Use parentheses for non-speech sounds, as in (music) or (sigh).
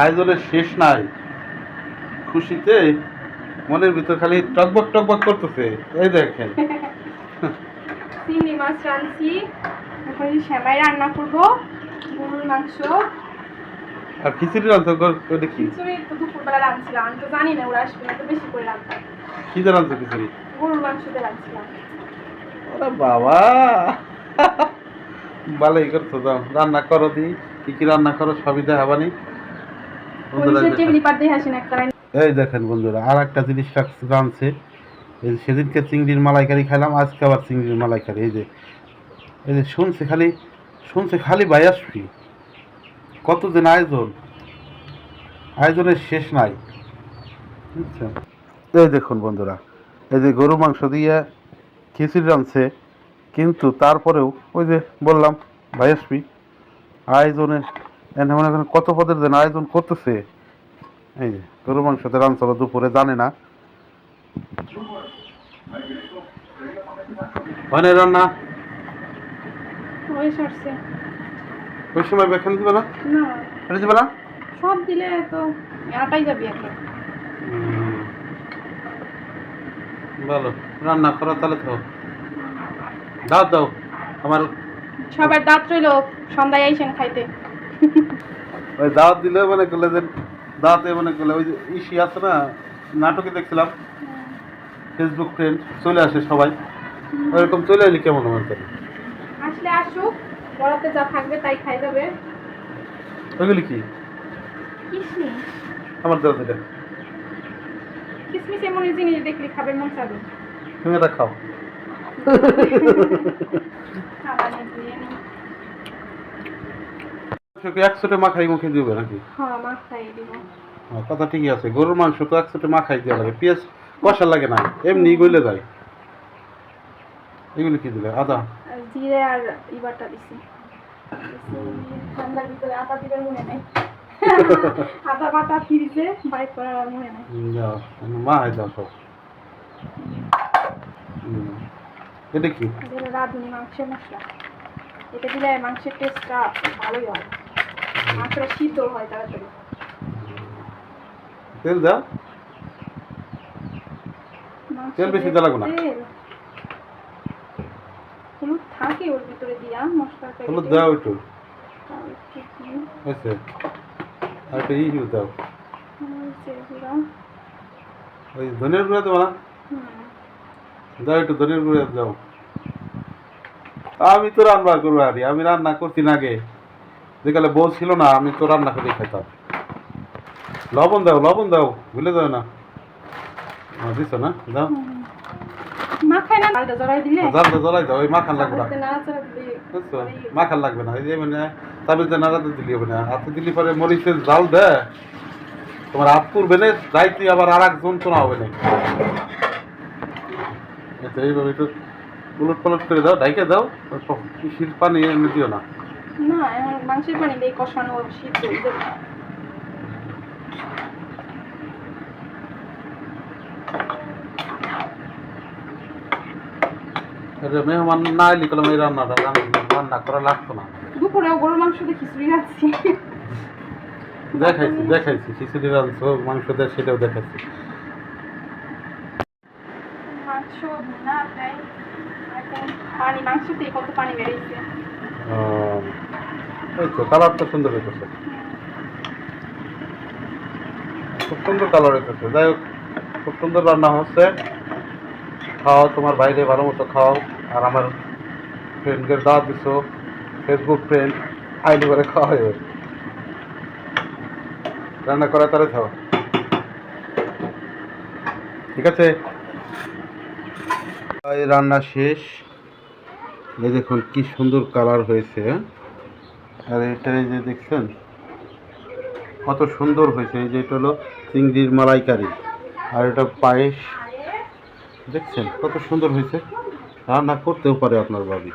আয়োজনের শেষ নাই। খুশিতে মনের ভিতর খালি টকবক টকবক করতেছে। এই দেখেন। চিংড়ি মাছ রাঁধছি। সেমাই রান্না করব। গরুর মাংস। আর খিচুড়ি রান্না করে দেখি। খিচুড়ি তো দুপুরবেলা রাঁধছিলাম। আমি তো জানি না ওরা আসবে না তো বেশি করে কি দিয়ে খিচুড়ি? গরুর মাংসতে রাঁধছিলাম। ওরে বাবা! ভালোই করছ যাও। রান্না করো দি। কি কি রান্না করো সবই দেখাবানি। এই দেখেন বন্ধুরা আর একটা জিনিস রাখছে- এই যে সেদিনকে চিংড়ির মালাইকারি খাইলাম আজকে আবার চিংড়ির মালাইকারি। এই যে এই যে শুনছে খালি শুনছে খালি বায়াসফি কতদিন আয়োজন। আয়োজনের শেষ নাই। বুঝছেন এই দেখুন বন্ধুরা এই যে গরু মাংস দিয়ে খিচুড়ি রাঁধছে কিন্তু তারপরেও ওই যে বললাম বায়াসফি আয়োজনের মনে করেন কত পদের যেন আয়োজন করতেছে। এই যে গরু মাংসতে রান্না দুপুরে জানে না। মানে রান্না? ওই সময় বেখান দিবে না। ফেলে দিবে না সব দিলে তো আটাই যাবে এখন ভালো রান্না করো তাহলে তো। দাও দাও। আমার সবার দাঁত রইল সন্ধ্যায় আইসেন খাইতে। ওই দাওয়াত দিলে মনে করলে যে দাওয়াতে মনে করলে ওই যে ইসি আছে না নাটকে দেখছিলাম। ফেসবুক ফ্রেন্ড চলে আসে সবাই। ওইরকম চলে এলি কেমন আমার কাছে আসলে আসুক বরাতে যা থাকবে তাই খাই যাবে। ওইগুলি কি? কিসমিস। আমার দাও সেটা কিসমিস এমন জিনিস দেখলে খাবে মন চাবে। তুমি এটা খাও (laughs) খাবার নিয়ে দিয়ে নিই। একশোটে মাখাই মুখে দিবে নাকি? হ্যাঁ দিব। হ্যাঁ, কথা ঠিকই আছে। গরুর মাংস তো একসাথে মাখাই দেওয়া লাগে। পেঁয়াজ কষা লাগে না। এমনি গলে যায়। এগুলি কি দিলে? আদা? জিরে আর ইবারটা দিছি। ঠান্ডার ভিতরে মনে নেই। (laughs) আদা বাটা ফ্রিজে বাইক করার মনে নেই। মা সব। এটা কি? রাঁধুনি মাংসের মশলা। এটা দিলে মাংসের টেস্টটা ভালোই হয়। শীতল হয় তাড়াতাড়ি তেল দাও। তেল বেশি দেওয়া লাগবে না? হলুদ থাকে ওর ভিতরে দিয়া মশলার প্যাকেটে। হলুদ দাও একটু। হয়েছে। আর একটা ইউ দাও। ওই ধনিয়ার গুঁড়া দেবো না? দাও একটু ধনিয়ার গুঁড়া দাও। আমি তো রান্না করব আরে আমি রান্না করছি না আগে। যেকালে বউ ছিল না আমি তো রান্না করে খেতাম লবণ দাও লবণ দাও ভুলে যাও না। হ্যাঁ, দিছো না? দাও। হুম। মাখায় না? ডালটা জড়াই দিলে? জালটা জ্বলাই দাও ওই মাখান লাগবে না। হাতে দিলে। বুঝছ? পরে- মাখান লাগবে না এই যে মানে তাবিজে নাড়াতে দিলি হবে না। হাতে দিলি পরে মরিচের জাল দে। তোমার হাত পুরবে না যাইতে আবার আর এক যন্ত্রণা হবে না। আচ্ছা এইভাবে একটু উলট পালট করে দাও দাও শীত পানি এনে দিও না। না এখন মাংসের পানি দিয়ে কষানো সিদ্ধ হয়ে মেহমান না এলি কলম এই রান্নাটা রান্না রান্না করা লাগতো না। গরুর মাংস দিয়ে খিচুড়ি রাখছি দেখাইছি দেখাইছি খিচুড়ি রাঁধছো মাংস দেয় সেটাও দেখাইছি। মাংস না তাই পানি মাংসতে কত পানি বেরিয়েছে। আহ, এই তো কালারটা সুন্দর হইতেছে। খুব সুন্দর কালার হইতেছে। যাই হোক, খুব সুন্দর রান্না হচ্ছে। খাও, তোমার বাইরে ভালো মতো খাও। আর আমার ফ্রেন্ডকে দাওয়াত দিছো ফেসবুক ফ্রেন্ড আইডি করে খাওয়া হয়ে রান্না করা তারে খাও। ঠিক আছে? রান্না শেষ। এই দেখুন, কি সুন্দর কালার হয়েছে। হ্যাঁ? আর এটা যে দেখছেন, কত সুন্দর হয়েছে। এই যে এটা হলো চিংড়ির মালাইকারি। আর এটা পায়েস, দেখছেন কত সুন্দর হয়েছে। রান্না করতেও পারে আপনার ভাবি।